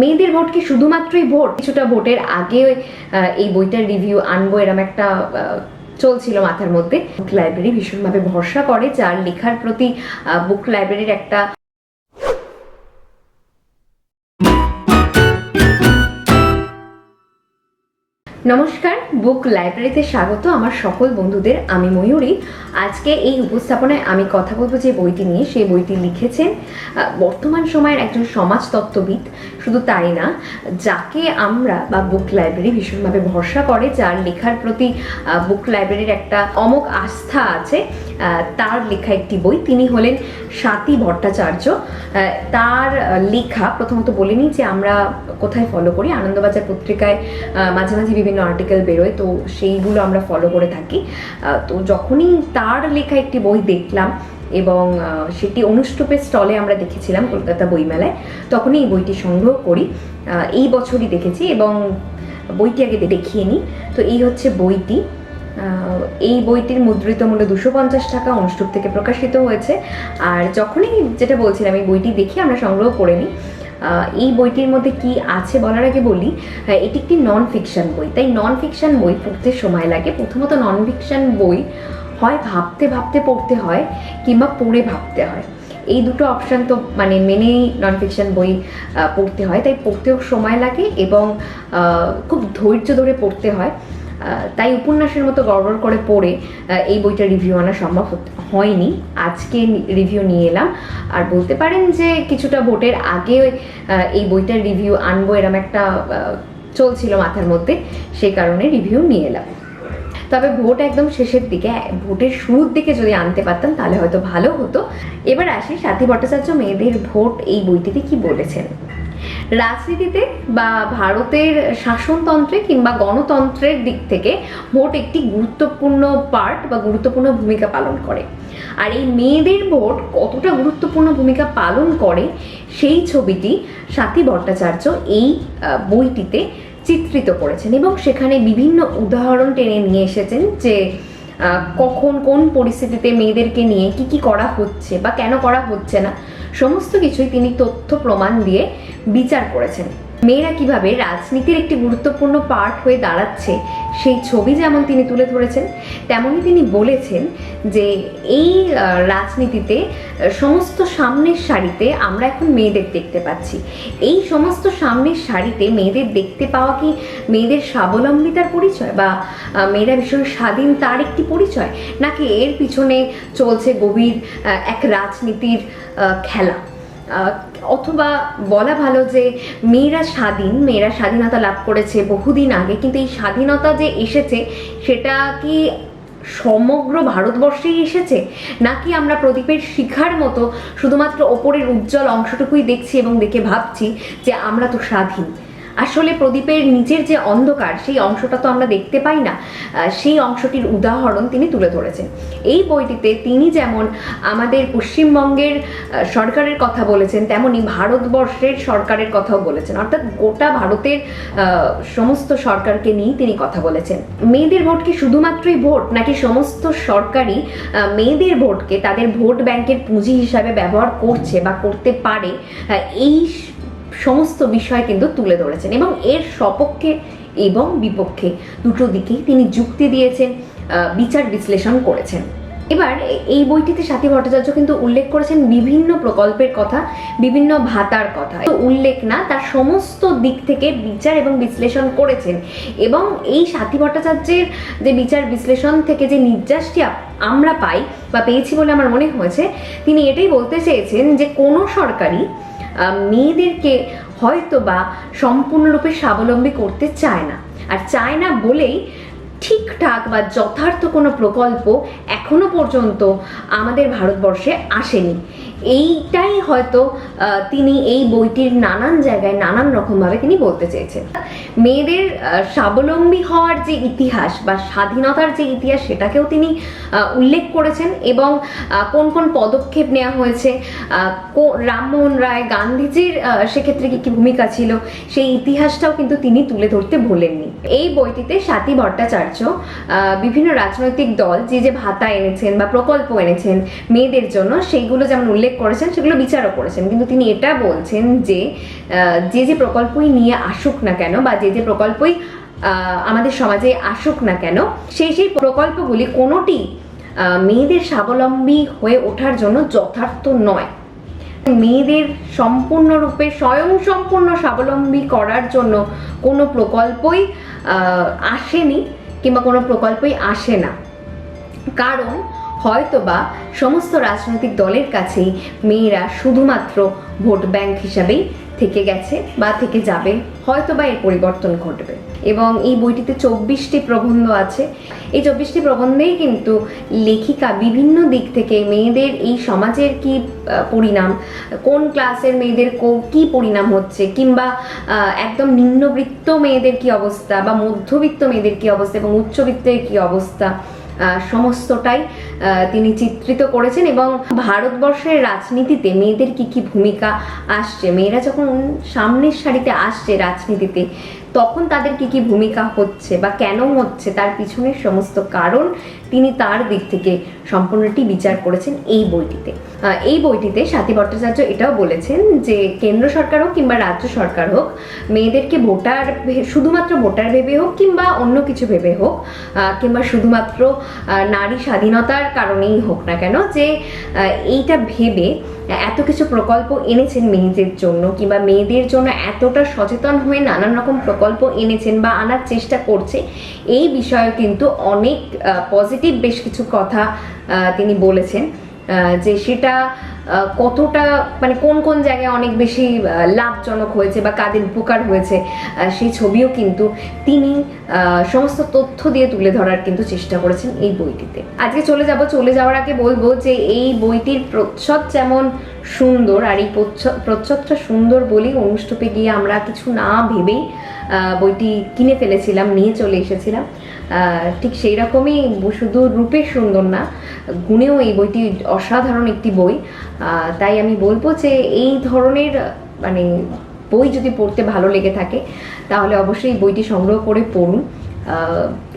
মেয়েদের ভোট কি শুধুমাত্রই ভোট? কিছুটা ভোটের আগে এই বইটার রিভিউ আনব এরম একটা চলছিল মাথার মধ্যে। বুক লাইব্রেরি ভীষণভাবে ভরসা করে, যার লেখার প্রতি বুক লাইব্রেরির একটা নমস্কার, বুক লাইব্রেরিতে স্বাগত আমার সকল বন্ধুদের, আমি ময়ূরী। আজকে এই উপস্থাপনায় আমি কথা বলব যে বইটি নিয়ে সেই বইটি লিখেছেন বর্তমান সময়ের একজন সমাজতত্ত্ববিদ, শুধু তাই না, যাকে আমরা বা বুক লাইব্রেরি ভীষণভাবে ভরসা করে, যার লেখার প্রতি বুক লাইব্রেরির একটা অমোক আস্থা আছে তার লেখা একটি বই। তিনি হলেন স্বাতী ভট্টাচার্য। তার লেখা, প্রথমত বলে নিই যে আমরা কোথায় ফলো করি, আনন্দবাজার পত্রিকায় মাঝে মাঝে বিভিন্ন আর্টিকেল বেরোয়, তো সেইগুলো আমরা ফলো করে থাকি। তো যখনই তার লেখা একটি বই দেখলাম এবং সেটি অনুষ্টুপের স্টলে আমরা দেখেছিলাম কলকাতা বইমেলায়, তখনই এই বইটি সংগ্রহ করি। এই বছরই দেখেছি এবং বইটি আগে দেখিয়ে নিই। তো এই হচ্ছে বইটি। এই বইটির মুদ্রিত মূল্য দুশো পঞ্চাশ টাকা অনুষ্ঠুপ থেকে প্রকাশিত হয়েছে। আর যখনই যেটা বলছিলাম, এই বইটি দেখে আমরা সংগ্রহ করে নিই। এই বইটির মধ্যে কি আছে বলার আগে বলি আহ, এটি একটি নন ফিকশন বই। তাই নন ফিকশন বই পড়তে সময় লাগে। প্রথমত নন ফিকশন বই হয় ভাবতে ভাবতে পড়তে হয় কিংবা পড়ে ভাবতে হয়। এই দুটো অপশান তো মানে মেনেই নন ফিকশন বই পড়তে হয়। তাই পড়তেও সময় লাগে এবং খুব ধৈর্য ধরে পড়তে হয়। তাই উপন্যাসের মতো গড়বড় করে পড়ে এই বইটা রিভিউ আনা সম্ভব হয়নি। আজকে রিভিউ নিয়ে এলাম। আর বলতে পারেন যে কিছুটা ভোটের আগে এই বইটার রিভিউ আনব এরম একটা চলছিল মাথার মধ্যে, সেই কারণে রিভিউ নিয়ে এলাম। তবে ভোট একদম শেষের দিকে ভোটের শুরুর দিকে যদি আনতে পারতাম, তাহলে হয়তো ভালো হতো। এবার আসি সাথী ভট্টাচার্য মেয়েদের ভোট এই বইটিতে কি বলেছেন? রাজনীতিতে বা ভারতের শাসনতন্ত্রে কিংবা গণতন্ত্রের দিক থেকে ভোট একটি গুরুত্বপূর্ণ পার্ট বা গুরুত্বপূর্ণ ভূমিকা পালন করে। আর এই মেয়েদের ভোট কতটা গুরুত্বপূর্ণ ভূমিকা পালন করে সেই ছবিটি সাথী ভট্টাচার্য এই বইটিতে চিত্রিত করেছেন এবং সেখানে বিভিন্ন উদাহরণ টেনে নিয়ে এসেছেন যে কখন কোন পরিস্থিতিতে মেয়েদেরকে নিয়ে কি কি করা হচ্ছে বা কেন করা হচ্ছে না। সমস্ত কিছুই তিনি তথ্য প্রমাণ দিয়ে বিচার করেছেন। মেয়েরা কীভাবে রাজনীতির একটি গুরুত্বপূর্ণ পার্ট হয়ে দাঁড়াচ্ছে, সেই ছবি যেমন তিনি তুলে ধরেছেন, তেমনই তিনি বলেছেন যে এই রাজনীতিতে সমস্ত সামনের সারিতে আমরা এখন মেয়েদের দেখতে পাচ্ছি। এই সমস্ত সামনের সারিতে মেয়েদের দেখতে পাওয়া কি মেয়েদের স্বাবলম্বিতার পরিচয় বা মেয়েরা ভীষণ স্বাধীন তার একটি পরিচয়? নাকি এর পিছনে চলছে গভীর এক রাজনীতির খেলা? অথবা বলা ভালো যে মেয়েরা স্বাধীন, মেয়েরা স্বাধীনতা লাভ করেছে বহুদিন আগে, কিন্তু এই স্বাধীনতা যে এসেছে, সেটা কি সমগ্র ভারতবর্ষেই এসেছে? নাকি আমরা প্রদীপের শিখার মতো শুধুমাত্র ওপরের উজ্জ্বল অংশটুকুই দেখছি এবং দেখে ভাবছি যে আমরা তো স্বাধীন? আসলে প্রদীপের নিচের যে অন্ধকার, সেই অংশটা তো আমরা দেখতে পাই না। সেই অংশটির উদাহরণ তিনি তুলে ধরেছেন। এই বইটিতে তিনি যেমন আমাদের পশ্চিমবঙ্গের সরকারের কথা বলেছেন, তেমনি ভারতবর্ষের সরকারের কথাও বলেছেন। অর্থাৎ গোটা ভারতের সমস্ত সরকারকে নিয়েই তিনি কথা বলেছেন। মেয়েদের ভোট কি শুধুমাত্রই ভোট, নাকি সমস্ত সরকারই মেয়েদের ভোটকে তাদের ভোট ব্যাংকের পুঁজি হিসাবে ব্যবহার করছে বা করতে পারে? এই সমস্ত বিষয় কিন্তু তুলে ধরেছেন এবং এর সপক্ষে এবং বিপক্ষে দুটো দিকেই তিনি যুক্তি দিয়েছেন বিচার বিশ্লেষণ করেছেন। এবার এই বইটিতে সাথী ভট্টাচার্য কিন্তু উল্লেখ করেছেন বিভিন্ন প্রকল্পের কথা, বিভিন্ন ভাতার কথা। উল্লেখ না, তার সমস্ত দিক থেকে বিচার এবং বিশ্লেষণ করেছেন এবং এই সাথী ভট্টাচার্যের যে বিচার বিশ্লেষণ থেকে যে নির্যাসটি আমরা পাই বা পেয়েছি বলে আমার মনে হয়েছে, তিনি এটাই বলতে চেয়েছেন যে কোনো সরকারই মেয়েদেরকে হয়তো বা সম্পূর্ণরূপে স্বাবলম্বী করতে চায় না। আর চায় না বলেই ঠিকঠাক বা যথার্থ কোনো প্রকল্প এখনও পর্যন্ত আমাদের ভারতবর্ষে আসেনি। এইটাই হয়তো তিনি এই বইটির নানান জায়গায় নানান রকমভাবে তিনি বলতে চেয়েছেন। মেয়েদের স্বাবলম্বী হওয়ার যে ইতিহাস বা স্বাধীনতার যে ইতিহাস সেটাকেও তিনি উল্লেখ করেছেন এবং কোন কোন পদক্ষেপ নেওয়া হয়েছে রামমোহন রায়, গান্ধীজির সেক্ষেত্রে কী কী ভূমিকা ছিল, সেই ইতিহাসটাও কিন্তু তিনি তুলে ধরতে ভোলেননি। এই বইটিতে স্বাতী ভট্টাচার্য বিভিন্ন রাজনৈতিক দল যে যে ভাতা এনেছেন বা প্রকল্প এনেছেন মেয়েদের জন্য, সেইগুলো যেমন উল্লেখ করেছেন, সেগুলো বিচারও করেছেন। কিন্তু তিনি এটা বলছেন যে যে যে প্রকল্পই নিয়ে আসুক না কেন বা যে যে প্রকল্পই আমাদের সমাজে আসুক না কেন, সেই সেই প্রকল্পগুলি কোনোটি মেয়েদের স্বাবলম্বী হয়ে ওঠার জন্য যথার্থ নয়। মেয়েদের সম্পূর্ণরূপে স্বয়ং সম্পূর্ণ স্বাবলম্বী করার জন্য কোনো প্রকল্পই আসেনি কিংবা কোনো প্রকল্পই আসে না। কারণ হয়তোবা সমস্ত রাজনৈতিক দলের কাছেই মেয়েরা শুধুমাত্র ভোট ব্যাংক হিসাবেই থেকে গেছে বা থেকে যাবে, হয়তোবা এর পরিবর্তন ঘটবে। এবং এই বইটিতে চব্বিশটি প্রবন্ধ আছে। এই চব্বিশটি প্রবন্ধেই কিন্তু লেখিকা বিভিন্ন দিক থেকে মেয়েদের এই সমাজের কি পরিণাম, কোন ক্লাসের মেয়েদের কো- কি পরিণাম হচ্ছে, কিংবা একদম নিম্নবিত্ত মেয়েদের কি অবস্থা বা মধ্যবিত্ত মেয়েদের কি অবস্থা এবং উচ্চবিত্তের কি অবস্থা সমস্তটাই তিনি চিত্রিত করেছেন এবং ভারতবর্ষের রাজনীতিতে মেয়েদের কি কি ভূমিকা আসছে? মেয়েরা যখন সামনের সারিতে আসছে রাজনীতিতে তখন তাদের কি কি ভূমিকা হচ্ছে বা কেন হচ্ছে তার পিছনের সমস্ত কারণ তিনি তার দিক থেকে সম্পূর্ণটি বিচার করেছেন এই বইটিতে। এই বইটিতে স্বাতী ভট্টাচার্য এটাও বলেছেন যে কেন্দ্র সরকার হোক কিংবা রাজ্য সরকার হোক, মেয়েদেরকে ভোটার শুধুমাত্র ভোটার ভেবে হোক কিংবা অন্য কিছু ভেবে হোক কিংবা শুধুমাত্র নারী স্বাধীনতার কারণেই হোক না কেন, যে এইটা ভেবে এত কিছু প্রকল্প এনেছেন মেয়েদের জন্য কিংবা মেয়েদের জন্য এতটা সচেতন হয়ে নানান রকম প্রকল্প এনেছেন বা আনার চেষ্টা করছে, এই বিষয়ে কিন্তু অনেক পজিটিভ বেশ কিছু কথা তিনি বলেছেন। যে সেটা কতটা মানে কোন কোন জায়গায় অনেক বেশি লাভজনক হয়েছে বা কাদের উপকার হয়েছে সেই ছবিও কিন্তু তিনি সমস্ত তথ্য দিয়ে তুলে ধরার কিন্তু চেষ্টা করেছেন এই বইটিতে। আজকে চলে যাব, চলে যাওয়ার আগে বলব যে এই বইটির প্রচ্ছদ যেমন সুন্দর, আর এই প্রচ্ছ- প্রচ্ছদটা সুন্দর বলেই অনুষ্ঠপে গিয়ে আমরা কিছু না ভেবেই বইটি কিনে ফেলেছিলাম, নিয়ে চলে এসেছিলাম। ঠিক সেই রকমই শুধু রূপে সুন্দর না, গুণেও এই বইটি অসাধারণ একটি বই। তাই আমি বলব যে এই ধরনের মানে বই যদি পড়তে ভালো লেগে থাকে, তাহলে অবশ্যই বইটি সংগ্রহ করে পড়ুন।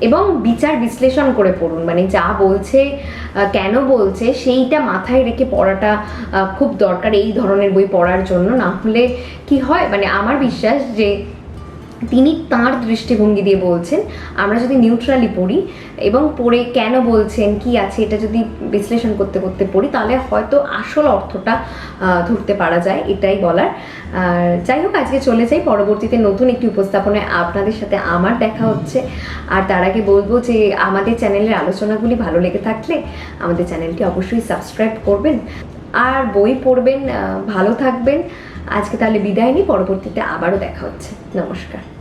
এবং বিচার বিশ্লেষণ করে পড়ুন। মানে যা বলছে কেন বলছে, সেইটা মাথায় রেখে পড়াটা খুব দরকার এই ধরনের বই পড়ার জন্য। না হলে কি হয় মানে আমার বিশ্বাস যে তিনি তার দৃষ্টিভঙ্গি দিয়ে বলছেন, আমরা যদি নিউট্রালি পড়ি এবং পড়ে কেন বলছেন, কি আছে, এটা যদি বিশ্লেষণ করতে করতে পড়ি, তাহলে হয়তো আসল অর্থটা ধরতে পারা যায়। এটাই বলার। আর যাই হোক, আজকে চলে যাই। পরবর্তীতে নতুন একটি উপস্থাপনায় আপনাদের সাথে আমার দেখা হচ্ছে। আর তার আগে বলব যে, আমাদের চ্যানেলের আলোচনাগুলি ভালো লেগে থাকলে আমাদের চ্যানেলটি অবশ্যই সাবস্ক্রাইব করবেন। আর বই পড়বেন ভালো থাকবেন। আজকে তাহলে বিদায় নিই পরবর্তীতে আবারও দেখা হচ্ছে। নমস্কার।